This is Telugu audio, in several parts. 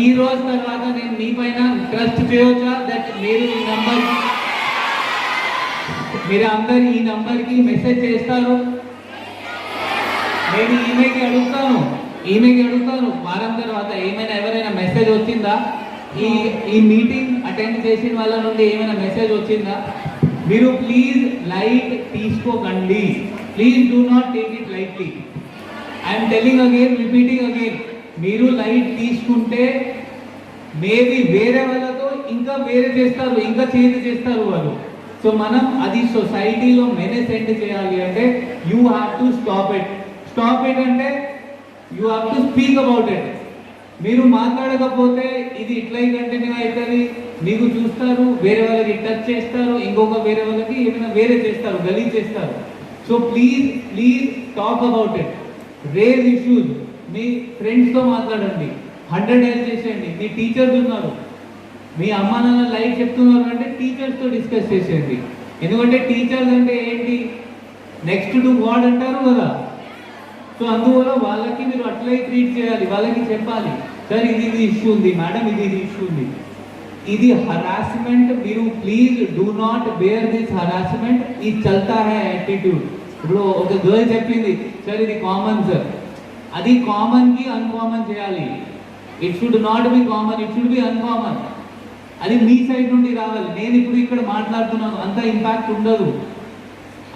ఈ రోజు తర్వాత నేను మీ పైన ట్రస్ట్ చేయొచ్చా? దట్ మీరు ఈ నంబర్ మీరు అందరు ఈ నంబర్కి మెసేజ్ చేస్తారు? నేను ఈమెకి అడుగుతాను. ఈమెకి అడుగుతాను. వారం తర్వాత ఏమైనా ఎవరైనా మెసేజ్ వచ్చిందా? ఈ ఈ మీటింగ్ అటెండ్ చేసిన వాళ్ళ నుండి ఏమైనా మెసేజ్ వచ్చిందా? మీరు ప్లీజ్ లైట్ తీసుకోకండి. Please do not take it lightly I'm telling again repeating again మీరు లైట్ తీసుకుంటే మేబీ వేరే వాళ్ళతో ఇంకా వేరే చేస్తారు ఇంకా చేంజ్ చేస్తారు వాళ్ళు. సో మనం అది సొసైటీలో మెనే సెండ్ చేయాలి అంటే you have to stop it stop it అంటే you have to speak about it మీరు మాట్లాడకపోతే ఇది ఇట్లా కంటిన్యూ అవుతుంది మీకు చూస్తారు వేరే వాళ్ళకి టచ్ చేస్తారు ఇంకొక వేరే వాళ్ళకి ఏమైనా వేరే చేస్తారు గలీ చేస్తారు. So please please talk about it raise issues మీ ఫ్రెండ్స్తో మాట్లాడండి. హండ్రెడ్ డైల్ చేసేయండి. మీ టీచర్స్ ఉన్నారు. మీ అమ్మ నాన్న లైఫ్ చెప్తున్నారు అంటే టీచర్స్తో డిస్కస్ చేసేయండి. ఎందుకంటే టీచర్స్ అంటే ఏంటి? నెక్స్ట్ టు గాడ్ అంటారు కదా. సో అందువల్ల వాళ్ళకి మీరు అట్లే ట్రీట్ చేయాలి. వాళ్ళకి చెప్పాలి. సార్ ఇది ఇది ఇష్యూ ఉంది. మేడం ఇది ఇది ఇష్యూ ఉంది. ఇది హరాస్మెంట్ మీరు please do not bear this harassment ఇది చల్తా హై యాటిట్యూడ్ ఇప్పుడు ఒక గర్ల్ చెప్పింది సార్ ఇది కామన్ సార్ అది కామన్కి అన్కామన్ చేయాలి. It should not be common it should be uncommon అది మీ సైడ్ నుండి రావాలి. నేను ఇప్పుడు ఇక్కడ మాట్లాడుతున్నాను అంత ఇంపాక్ట్ ఉండదు.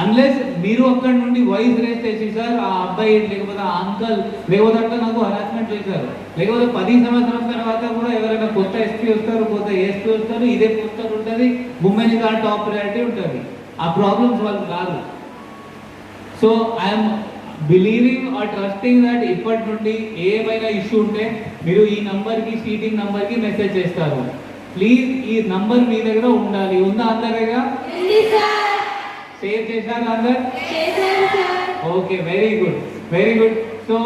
అన్లెస్ మీరు అక్కడ నుండి వాయిస్ రేస్ చేసి సార్ ఆ అబ్బాయి లేకపోతే ఆ అంకల్ లేకపోతే అట్లా నాకు హరాస్మెంట్ చేశారు. లేకపోతే పది సంవత్సరం తర్వాత కూడా ఎవరైనా కొత్త ఎస్పీ వస్తారు కొత్త ఎస్పీ వస్తారు ఇదే పోస్టర్ ఉంటుంది ఉమెన్గా టాప్ ప్రయారిటీ ఉంటుంది. ఆ ప్రాబ్లమ్స్ వాళ్ళకి రాదు. So I'm believing or trusting that ఇప్పటి నుండి ఏమైనా ఇష్యూ ఉంటే మీరు ఈ నంబర్కి సీటింగ్ నంబర్కి మెసేజ్ చేస్తారు. ప్లీజ్ ఈ నంబర్ మీ దగ్గర ఉండాలి. ఉందా అందరి దగ్గర? సేవ్ చేశారు అందరు? Okay very good very good so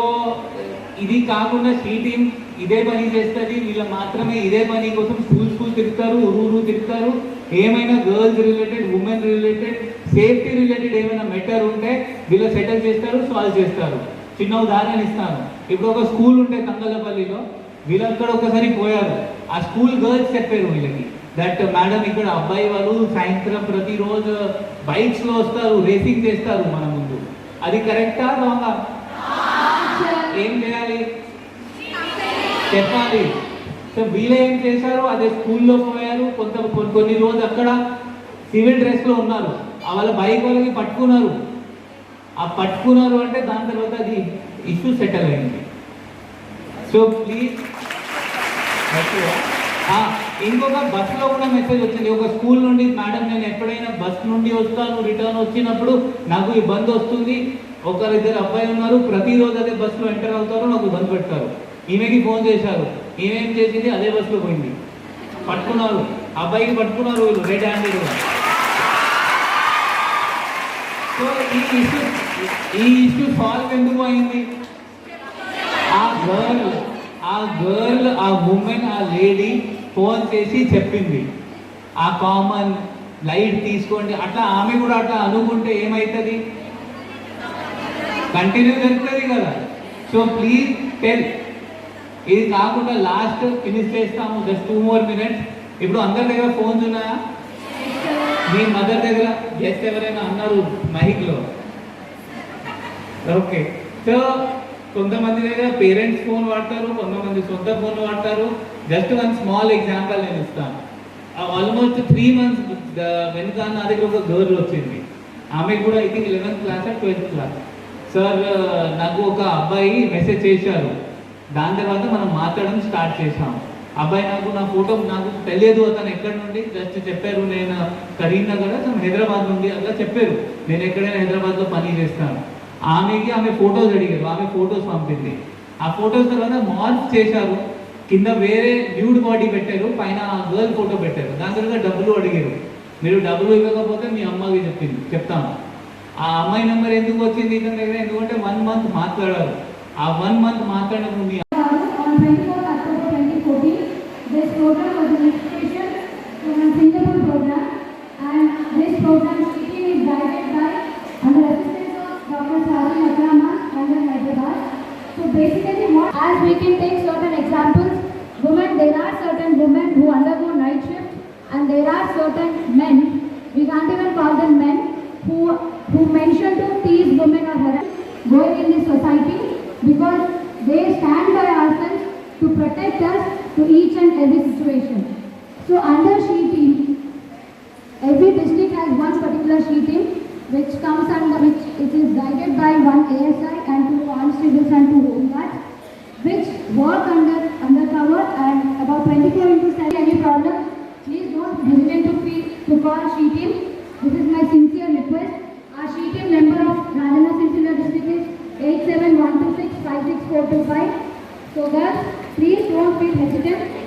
ఇది కాకుండా సి టీమ్ ఇదే పని చేస్తుంది. వీళ్ళ మాత్రమే ఇదే పని కోసం స్కూల్ స్కూల్ తిరుగుతారు ఊరు ఊరు తిరుగుతారు. ఏమైనా girls related women related safety related ఏమైనా మెటర్ ఉంటే వీళ్ళు సెటిల్ చేస్తారు సాల్వ్ చేస్తారు. చిన్న ఉదాహరణ ఇస్తాను. ఇప్పుడు ఒక స్కూల్ ఉంటే తంగలపల్లిలో వీళ్ళు అక్కడ ఒకసారి పోయారు. ఆ స్కూల్ గర్ల్స్ చెప్పారు వీళ్ళకి దట్ మేడం ఇక్కడ అబ్బాయి వాళ్ళు సాయంత్రం ప్రతిరోజు బైక్స్లో వస్తారు రేసింగ్ చేస్తారు మన ముందు. అది కరెక్టా రాంగా ఏం చేయాలి? చెప్పాలి. సో వీళ్ళు ఏం చేశారు? అదే స్కూల్లో పోయారు. కొంత కొన్ని- కొన్ని రోజు అక్కడ సివిల్ డ్రెస్లో ఉన్నారు. వాళ్ళ బైక్ వాళ్ళకి పట్టుకున్నారు. ఆ పట్టుకున్నారు అంటే దాని తర్వాత అది ఇష్యూ సెటిల్ అయింది. సో ప్లీజ్ ఇంకొక బస్సులో కూడా మెసేజ్ వచ్చింది. ఒక స్కూల్ నుండి మేడం నేను ఎప్పుడైనా బస్ నుండి వస్తాను రిటర్న్ వచ్చినప్పుడు నాకు ఈ బంద్ వస్తుంది. ఒకరిద్దరు అబ్బాయి ఉన్నారు ప్రతిరోజు అదే బస్సులో ఎంటర్ అవుతారు నాకు బంద్ పెడతారు. ఈమెకి ఫోన్ చేశారు. ఈమెం చేసింది? అదే బస్సులో పోయింది. పట్టుకున్నారు. అబ్బాయికి పట్టుకున్నారు వీళ్ళు రెడ్ హ్యాండెడ్గా సో ఈ ఇష్యూ ఈ ఇష్యూ సాల్వ్ ఎందుకు అయింది? ఆ గర్ల్ ఆ గర్ల్ ఆ ఉమెన్ ఆ లేడీ ఫోన్ చేసి చెప్పింది. ఆ కామన్ లైట్ తీసుకోండి. అట్లా ఆమె కూడా అట్లా అనుకుంటే ఏమవుతుంది కంటిన్యూ జరుగుతుంది కదా. సో ప్లీజ్ టెల్ ఇది కాకుండా లాస్ట్ ఫినిష్ చేస్తాము. జస్ట్ టూ మోర్ మినిట్స్ ఇప్పుడు అందరి దగ్గర ఫోన్స్ ఉన్నాయా? మీ మదర్ దగ్గర గెస్ట్ ఎవరైనా అన్నారు మైక్లో? ఓకే. సో కొంతమంది దగ్గర పేరెంట్స్ ఫోన్ వాడతారు కొంతమంది సొంత ఫోన్ వాడతారు. జస్ట్ వన్ స్మాల్ ఎగ్జాంపుల్ నేను ఇస్తాను. ఆల్మోస్ట్ త్రీ మంత్స్ వెనుక నా దగ్గర ఒక గర్ల్ వచ్చింది. ఆమె కూడా I think eleventh class twelfth class sir నాకు ఒక అబ్బాయి మెసేజ్ చేశారు. దాని తర్వాత మనం మాట్లాడడం స్టార్ట్ చేశాం అబ్బాయి నాకు నా ఫోటో నాకు తెలియదు అతను ఎక్కడి నుండి? జస్ట్ చెప్పారు నేను కరీంనగర్ అతను హైదరాబాద్ నుండి అట్లా చెప్పారు. నేను ఎక్కడైనా హైదరాబాద్లో పని చేస్తాను. ఆమెకి ఆమె ఫొటోస్ అడిగారు ఆమె ఫొటోస్ పంపింది. ఆ ఫొటోస్ తర్వాత మార్క్ చేశారు కింద వేరే న్యూడ్ బాడీ పెట్టారు పైన గర్ల్ ఫోటో పెట్టారు. దాని తర్వాత డబ్బులు అడిగారు. మీరు డబ్బులు ఇవ్వకపోతే మీ అమ్మకి చెప్పింది చెప్తాను. ఆ అమ్మాయి నెంబర్ ఎందుకు వచ్చింది? ఇతని దగ్గర ఎందుకంటే వన్ మంత్ మాట్లాడారు. ఆ వన్ మంత్ మాట్లాడినప్పుడు them men, who, who mention to tease women or harass going in this society because they stand by ourselves to protect us to each and every situation. So under she team, every district has one particular she team which comes under which it is guided by one ASI and two constables and two home guards which work under undercover and about 24 into 7 any problem please don't hesitate to feel to call she this is my sincere request. Our she team member of Rajana Sicily district is 871265645 so girls please don't feel hesitant